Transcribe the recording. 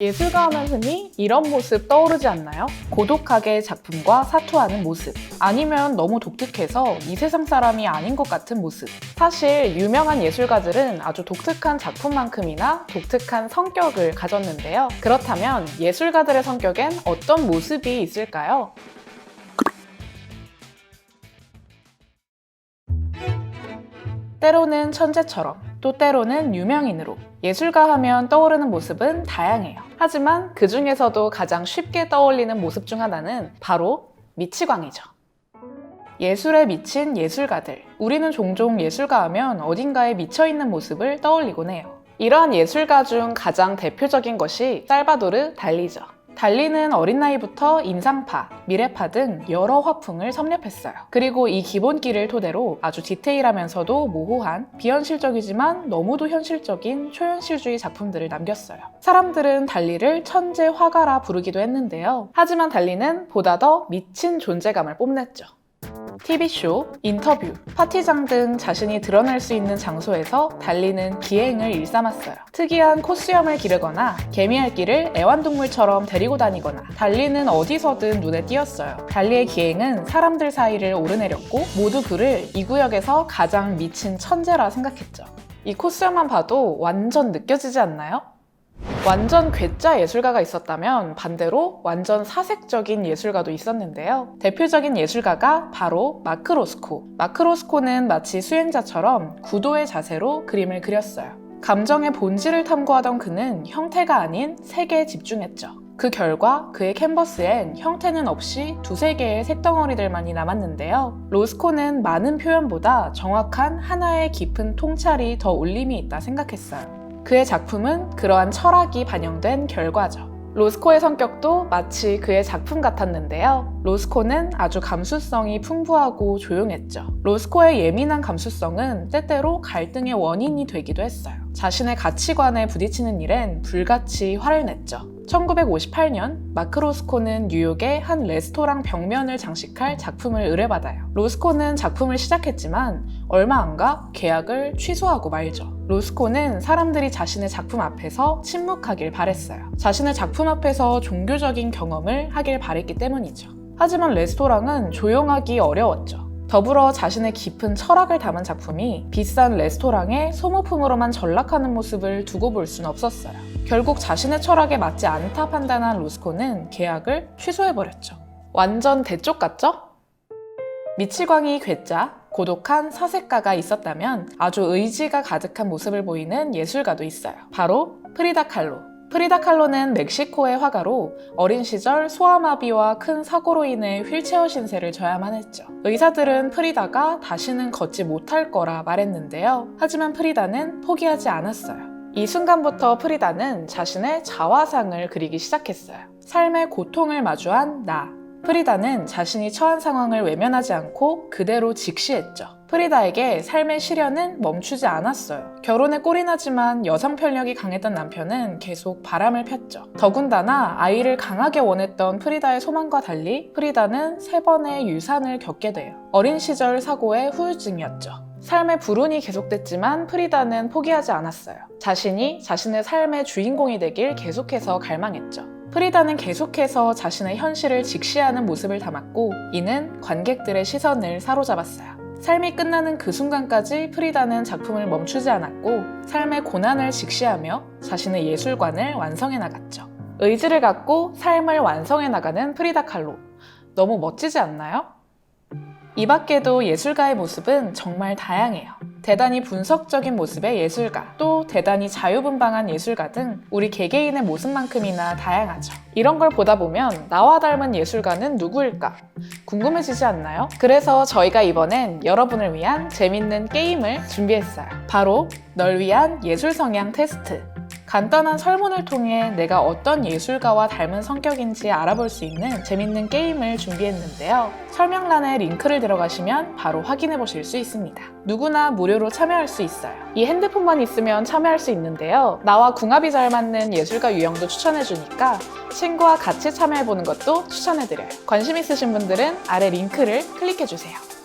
예술가 하면 흔히 이런 모습 떠오르지 않나요? 고독하게 작품과 사투하는 모습. 아니면 너무 독특해서 이 세상 사람이 아닌 것 같은 모습. 사실 유명한 예술가들은 아주 독특한 작품만큼이나 독특한 성격을 가졌는데요. 그렇다면 예술가들의 성격엔 어떤 모습이 있을까요? 때로는 천재처럼, 또 때로는 유명인으로. 예술가 하면 떠오르는 모습은 다양해요. 하지만 그 중에서도 가장 쉽게 떠올리는 모습 중 하나는 바로 미치광이죠. 예술에 미친 예술가들. 우리는 종종 예술가 하면 어딘가에 미쳐있는 모습을 떠올리곤 해요. 이러한 예술가 중 가장 대표적인 것이 살바도르 달리죠. 달리는 어린 나이부터 인상파, 미래파 등 여러 화풍을 섭렵했어요. 그리고 이 기본기를 토대로 아주 디테일하면서도 모호한 비현실적이지만 너무도 현실적인 초현실주의 작품들을 남겼어요. 사람들은 달리를 천재 화가라 부르기도 했는데요. 하지만 달리는 보다 더 미친 존재감을 뽐냈죠. TV쇼, 인터뷰, 파티장 등 자신이 드러낼 수 있는 장소에서 달리는 기행을 일삼았어요. 특이한 코수염을 기르거나 개미핥기를 애완동물처럼 데리고 다니거나 달리는 어디서든 눈에 띄었어요. 달리의 기행은 사람들 사이를 오르내렸고 모두 그를 이 구역에서 가장 미친 천재라 생각했죠. 이 코수염만 봐도 완전 느껴지지 않나요? 완전 괴짜 예술가가 있었다면 반대로 완전 사색적인 예술가도 있었는데요. 대표적인 예술가가 바로 마크 로스코. 마크 로스코는 마치 수행자처럼 구도의 자세로 그림을 그렸어요. 감정의 본질을 탐구하던 그는 형태가 아닌 색에 집중했죠. 그 결과 그의 캔버스엔 형태는 없이 두세 개의 색덩어리들만이 남았는데요. 로스코는 많은 표현보다 정확한 하나의 깊은 통찰이 더 울림이 있다 생각했어요. 그의 작품은 그러한 철학이 반영된 결과죠. 로스코의 성격도 마치 그의 작품 같았는데요. 로스코는 아주 감수성이 풍부하고 조용했죠. 로스코의 예민한 감수성은 때때로 갈등의 원인이 되기도 했어요. 자신의 가치관에 부딪히는 일엔 불같이 화를 냈죠. 1958년 마크 로스코는 뉴욕의 한 레스토랑 벽면을 장식할 작품을 의뢰받아요. 로스코는 작품을 시작했지만 얼마 안 가 계약을 취소하고 말죠. 로스코는 사람들이 자신의 작품 앞에서 침묵하길 바랬어요. 자신의 작품 앞에서 종교적인 경험을 하길 바랬기 때문이죠. 하지만 레스토랑은 조용하기 어려웠죠. 더불어 자신의 깊은 철학을 담은 작품이 비싼 레스토랑의 소모품으로만 전락하는 모습을 두고 볼 순 없었어요. 결국 자신의 철학에 맞지 않다 판단한 로스코는 계약을 취소해버렸죠. 완전 대쪽 같죠? 미치광이 괴짜, 고독한 사색가가 있었다면 아주 의지가 가득한 모습을 보이는 예술가도 있어요. 바로 프리다 칼로. 프리다 칼로는 멕시코의 화가로 어린 시절 소아마비와 큰 사고로 인해 휠체어 신세를 져야만 했죠. 의사들은 프리다가 다시는 걷지 못할 거라 말했는데요. 하지만 프리다는 포기하지 않았어요. 이 순간부터 프리다는 자신의 자화상을 그리기 시작했어요. 삶의 고통을 마주한 나. 프리다는 자신이 처한 상황을 외면하지 않고 그대로 직시했죠. 프리다에게 삶의 시련은 멈추지 않았어요. 결혼에 꼴이 나지만 여성 편력이 강했던 남편은 계속 바람을 폈죠. 더군다나 아이를 강하게 원했던 프리다의 소망과 달리 프리다는 세 번의 유산을 겪게 돼요. 어린 시절 사고의 후유증이었죠. 삶의 불운이 계속됐지만 프리다는 포기하지 않았어요. 자신이 자신의 삶의 주인공이 되길 계속해서 갈망했죠. 프리다는 계속해서 자신의 현실을 직시하는 모습을 담았고 이는 관객들의 시선을 사로잡았어요. 삶이 끝나는 그 순간까지 프리다는 작품을 멈추지 않았고 삶의 고난을 직시하며 자신의 예술관을 완성해 나갔죠. 의지를 갖고 삶을 완성해 나가는 프리다 칼로. 너무 멋지지 않나요? 이 밖에도 예술가의 모습은 정말 다양해요. 대단히 분석적인 모습의 예술가, 또 대단히 자유분방한 예술가 등 우리 개개인의 모습만큼이나 다양하죠. 이런 걸 보다 보면 나와 닮은 예술가는 누구일까? 궁금해지지 않나요? 그래서 저희가 이번엔 여러분을 위한 재밌는 게임을 준비했어요. 바로 널 위한 예술 성향 테스트. 간단한 설문을 통해 내가 어떤 예술가와 닮은 성격인지 알아볼 수 있는 재밌는 게임을 준비했는데요. 설명란에 링크를 들어가시면 바로 확인해 보실 수 있습니다. 누구나 무료로 참여할 수 있어요. 이 핸드폰만 있으면 참여할 수 있는데요. 나와 궁합이 잘 맞는 예술가 유형도 추천해 주니까 친구와 같이 참여해 보는 것도 추천해 드려요. 관심 있으신 분들은 아래 링크를 클릭해 주세요.